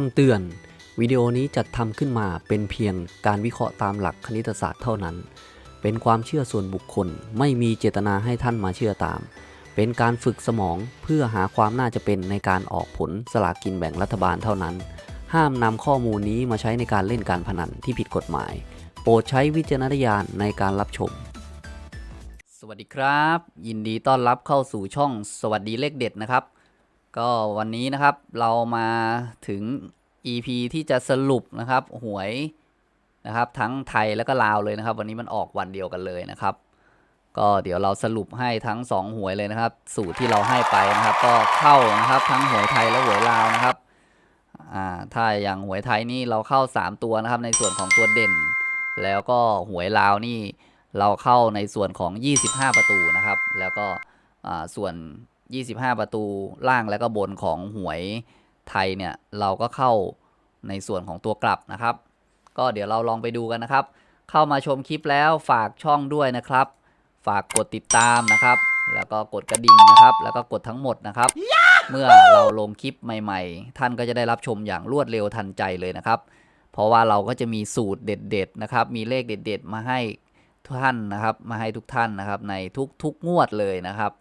คำเตือน วิดีโอนี้จัดทำขึ้นมาเป็นเพียงการวิเคราะห์ตามหลักคณิตศาสตร์เท่านั้น เป็นความเชื่อส่วนบุคคล ไม่มีเจตนาให้ท่านมาเชื่อตาม เป็นการฝึกสมองเพื่อหาความน่าจะเป็นในการออกผลสลากกินแบ่งรัฐบาลเท่านั้น ห้ามนำข้อมูลนี้มาใช้ในการเล่นการพนันที่ผิดกฎหมาย โปรดใช้วิจารณญาณในการรับชม สวัสดีครับ ยินดีต้อนรับเข้าสู่ช่องสวัสดีเลขเด็ดนะครับ ก็วันนี้นะครับเรามาถึง EP ที่จะสรุปนะครับหวยนะครับทั้งไทยแล้วก็ลาวเลยนะครับ วันนี้มันออกวันเดียวกันเลยนะครับ ก็เดี๋ยวเราสรุปให้ทั้ง 2 หวยเลยนะครับ สูตรที่เราให้ไปนะครับ ก็เข้านะครับทั้งหวยไทยและหวยลาวนะครับอ่าถ้าอย่างหวยไทยนี่เราเข้า 3 ตัวนะครับ ในส่วนของตัวเด่น แล้วก็หวยลาวนี่เราเข้าในส่วนของ 25 ประตูนะครับ แล้วก็อ่าส่วน 25 ประตูล่างแล้วก็บนของหวยไทยเนี่ยเราก็เข้าในส่วนของตัวกลับนะครับ ก็เดี๋ยวเราลองไปดูกันนะครับ เข้ามาชมคลิปแล้วฝากช่องด้วยนะครับ ฝากกดติดตามนะครับ แล้วก็กดกระดิ่งนะครับ แล้วก็กดทั้งหมดนะครับ เมื่อเราลงคลิปใหม่ ๆ ท่านก็จะได้รับชมอย่างรวดเร็วทันใจเลยนะครับ เพราะว่าเราก็จะมีสูตรเด็ด ๆ นะครับ มีเลขเด็ด ๆ มาให้ท่านนะครับ มาให้ทุกท่านนะครับ ในทุกๆงวดเลยนะครับ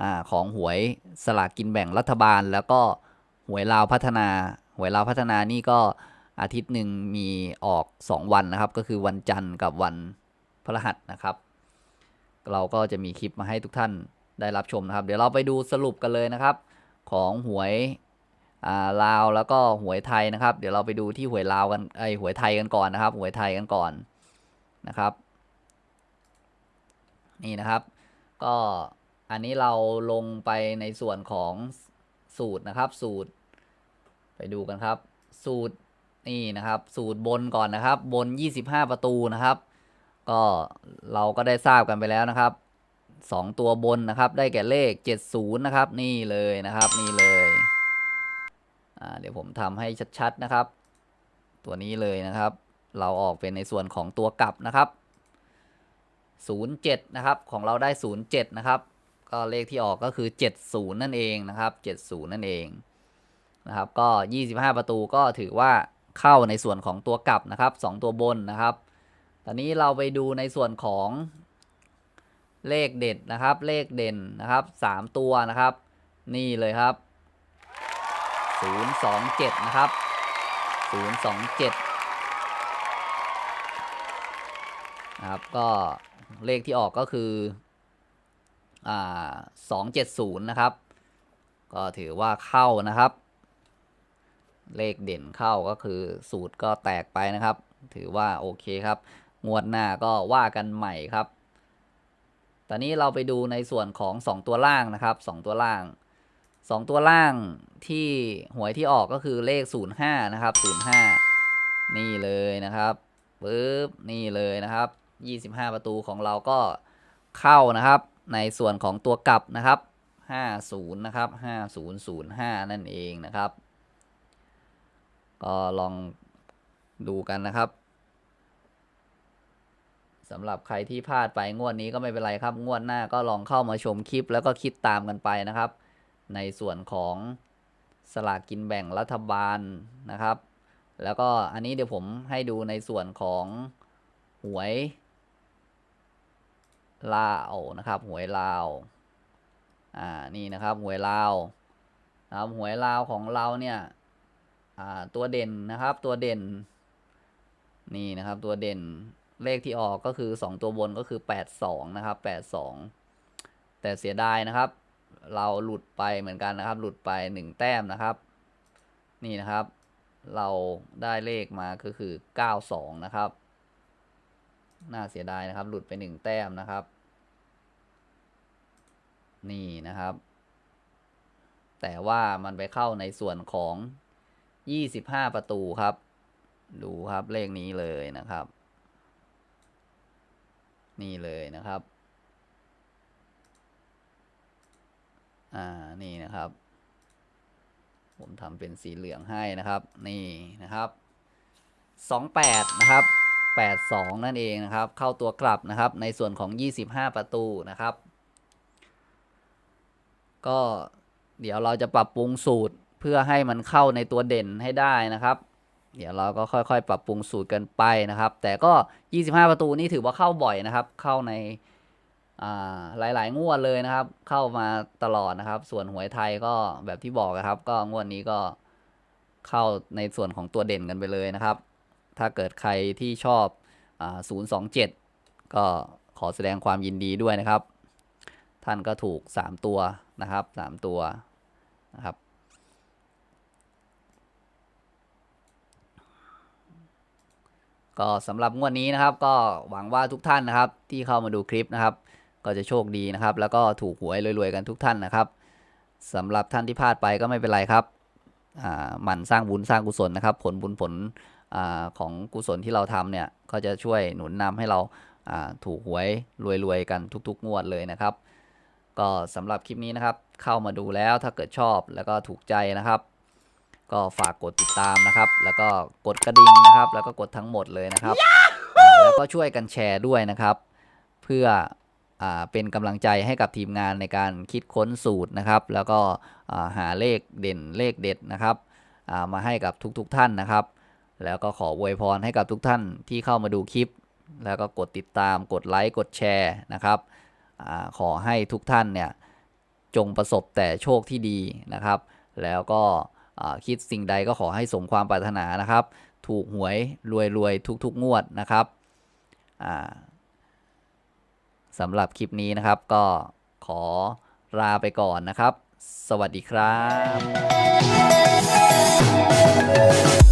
อของหวยสลากกินแบ่งรัฐบาล แล้วก็หวยลาวพัฒนา หวยลาวพัฒนานี่ก็อาทิตย์หนึ่งมีออก 2 วันนะครับ ก็คือวันจันทร์กับวันพฤหัสนะครับ เราก็จะมีคลิปมาให้ทุกท่านได้รับชมนะครับ เดี๋ยวเราไปดูสรุปกันเลยนะครับ ของหวยาลาวแล้วก็หวยไทยนะครับ เดี๋ยวเราไปดูที่หวยลาวกันไอหวยไทยกันก่อนนะครับ หวยไทยกันก่อนนะครับ นี่นะครับ ก็ อันนี้เราลงไปในส่วนของสูตรนะครับ สูตร ไปดูกันครับ สูตรนี่นะครับ สูตรบนก่อนนะครับ บน 25 ประตูนะครับ ก็เราก็ได้ทราบกันไปแล้วนะครับสองตัวบนนะครับ ได้แก่เลข 70 นะครับ นี่เลยนะครับ นี่เลยเดี๋ยวผมทำให้ชัดๆนะครับ ตัวนี้เลยนะครับ เราออกเป็นในส่วนของตัวกลับนะครับ 07 นะครับ ของเราได้ 07 นะครับ ก็เลขที่ออกก็คือ 70 นั่นเองนะครับ70 นั่นเองนะครับก็ 25 ประตูก็ถือว่าเข้าในส่วนของตัวกลับนะครับ 2 ตัวบนนะครับ ตอนนี้เราไปดูในส่วนของเลขเด็ดนะครับ เลขเด่นนะครับ 3 ตัวนะครับ นี่เลยครับ 027 นะครับ 027นะครับก็เลขที่ออกก็คือ 270 นะครับ ก็ถือว่าเข้านะครับ เลขเด่นเข้าก็คือสูตรก็แตกไปนะครับ ถือว่าโอเคครับ งวดหน้าก็ว่ากันใหม่ครับ ตอนนี้เราไปดูในส่วนของ 2 ตัวล่างนะครับ 2 ตัวล่าง 2 ตัวล่างที่หวยที่ออกก็คือเลข 05 นะครับ 05 นี่เลยนะครับปึ๊บนี่เลยนะครับ 25 ประตูของเราก็เข้านะครับในส่วนของตัวกลับนะครับ 50 นะครับ 5005 นั่นเองนะครับ ก็ลองดูกันนะครับสำหรับใครที่พลาดไปงวดนี้ก็ไม่เป็นไรครับ งวดหน้าก็ลองเข้ามาชมคลิปแล้วก็คิดตามกันไปนะครับ ในส่วนของสลากกินแบ่งรัฐบาลนะครับ แล้วก็อันนี้เดี๋ยวผมให้ดูในส่วนของหวย ลาวนะครับหวยลาวอ่านี่นะครับหวยลาวนะครับหวยลาวของเราเนี่ยอ่าตัวเด่นนะครับตัวเด่นนี่นะครับตัวเด่นเลขที่ออกก็คือ 2 ตัวบนก็คือ 82 นะครับ 82 แต่เสียดายนะครับ เราหลุดไปเหมือนกันนะครับ หลุดไป 1 แต้มนะครับ นี่นะครับ เราได้เลขมาก็คือ 92 นะครับ น่าเสียดายนะครับ หลุดไป1แต้มนะครับ นี่นะครับ แต่ว่ามันไปเข้าในส่วนของ25ประตูครับ ดูครับเลขนี้เลยนะครับ นี่เลยนะครับ อ่า นี่นะครับ ผมทำเป็นสีเหลืองให้นะครับ นี่นะครับ28นะครับ 82 นั่นเองนะครับ เข้าตัวกลับนะครับในส่วนของ 25 ประตูนะครับ ก็เดี๋ยวเราจะปรับปรุงสูตรเพื่อให้มันเข้าในตัวเด่นให้ได้นะครับ เดี๋ยวเราก็ค่อยๆ ปรับปรุงสูตรกันไปนะครับ แต่ก็ 25 ประตูนี่ถือว่าเข้าบ่อยนะครับ เข้าในหลายๆ งวดเลยนะครับ เข้ามาตลอดนะครับ ส่วนหวยไทยก็แบบที่บอกนะครับ ก็งวดนี้ก็เข้าในส่วนของตัวเด่นกันไปเลยนะครับ ถ้าเกิดใครที่ชอบอ027 ก็ขอแสดงความยินดีด้วยนะครับ ท่านก็ถูก 3 ตัวนะครับ 3 ตัวนะครับก็สำหรับงวดนี้นะครับก็หวังว่าทุกท่านนะครับที่เข้ามาดูคลิปนะครับ ก็จะโชคดีนะครับ แล้วก็ถูกหวยรวยๆกันทุกท่านนะครับสำหรับท่านที่พลาดไปก็ไม่เป็นไรครับอ่าหมั่นสร้างบุญสร้างกุศลนะครับ ผลบุญผล อาของกุศลที่เราทำเนี่ยก็จะช่วยหนุนนำให้เราอ่าถูกหวยรวยๆกันทุก ๆ งวดเลยนะครับ ก็สำหรับคลิปนี้นะครับ เข้ามาดูแล้วถ้าเกิดชอบแล้วก็ถูกใจนะครับ ก็ฝากกดติดตามนะครับ แล้วก็กดกระดิ่งนะครับ แล้วก็กดทั้งหมดเลยนะครับอ่าแล้วก็ช่วยกันแชร์ด้วยนะครับ เพื่ออ่าเป็นกำลังใจให้กับทีมงานในการคิดค้นสูตรนะครับ แล้วก็อ่าหาเลขเด่นเลขเด็ดนะครับอ่ามาให้กับทุกๆท่านนะครับ แล้วก็ขออวยพรให้กับทุกท่านที่เข้ามาดูคลิป แล้วก็กดติดตามกดไลค์กดแชร์นะครับอขอให้ทุกท่านเนี่ยจงประสบแต่โชคที่ดีนะครับ แล้วก็คิดสิ่งใดก็ขอให้สมความปรารถนานะครับ ถูกหวยรวยรวยทุกๆ งวดนะครับสำหรับคลิปนี้นะครับก็ขอลาไปก่อนนะครับ สวัสดีครับ